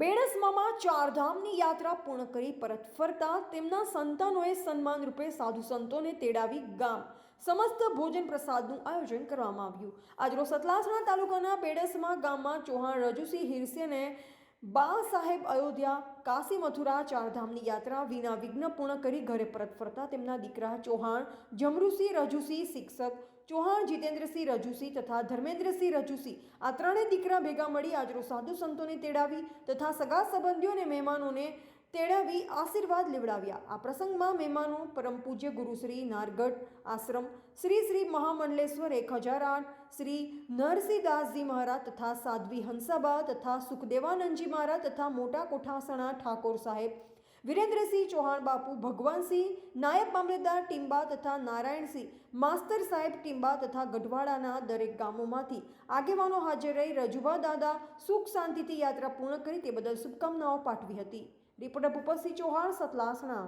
બેડસમામાં ચારધામની યાત્રા પૂર્ણ કરી પરત ફરતા તેમના સંતાનોએ સન્માન રૂપે સાધુ સંતોને તેડાવી ગામ. સમસ્ત ભોજન પ્રસાદનું આયોજન કરવામાં આવ્યું. આજરોજ સતલાસણા તાલુકાના બેડસમા ગામમાં ચૌહાણ રજુસિંહ હિરસેને બા સાહેબ અયોધ્યા કાશી મથુરા ચારધામની યાત્રા વિના વિઘ્ન પૂર્ણ કરી ઘરે પરત ફરતા તેમના દીકરા ચૌહાણ, જમરુસિંહ રજુસિંહ શિક્ષક, ચૌહાણ જીતેન્દ્રસિંહ રજુસિંહ તથા ધર્મેન્દ્રસિંહ રજુસિંહ આ ત્રણેય દીકરા ભેગા મળી આજરો સાધુ સંતોને તેડાવી તથા સગા સંબંધીઓને મહેમાનોને તેડાવી આશીર્વાદ લેવડાવ્યા. આ પ્રસંગમાં મહેમાનો, પરમ પૂજ્ય ગુરુશ્રી નારગઢ આશ્રમ, શ્રી શ્રી મહામંડલેશ્વર એક હજાર આઠ, શ્રી નરસિંહદાસજી મહારાજ તથા સાધ્વી હંસાબા તથા સુખદેવાનંદજી મહારાજ તથા મોટા કોઠાસણા ઠાકોર સાહેબ, વિરેન્દ્રસિંહ ચૌહાણ બાપુ ભગવાનસિંહ નાયબ મામલતદાર ટીંબા તથા નારાયણસિંહ માસ્તર સાહેબ ટીંબા તથા ગઢવાડાના દરેક ગામોમાંથી આગેવાનો હાજર રહી રજુભા દાદા સુખ શાંતિથી યાત્રા પૂર્ણ કરી તે બદલ શુભકામનાઓ પાઠવી હતી. રિપોર્ટર ભૂપતસિંહ ચૌહાણ સતલાસણા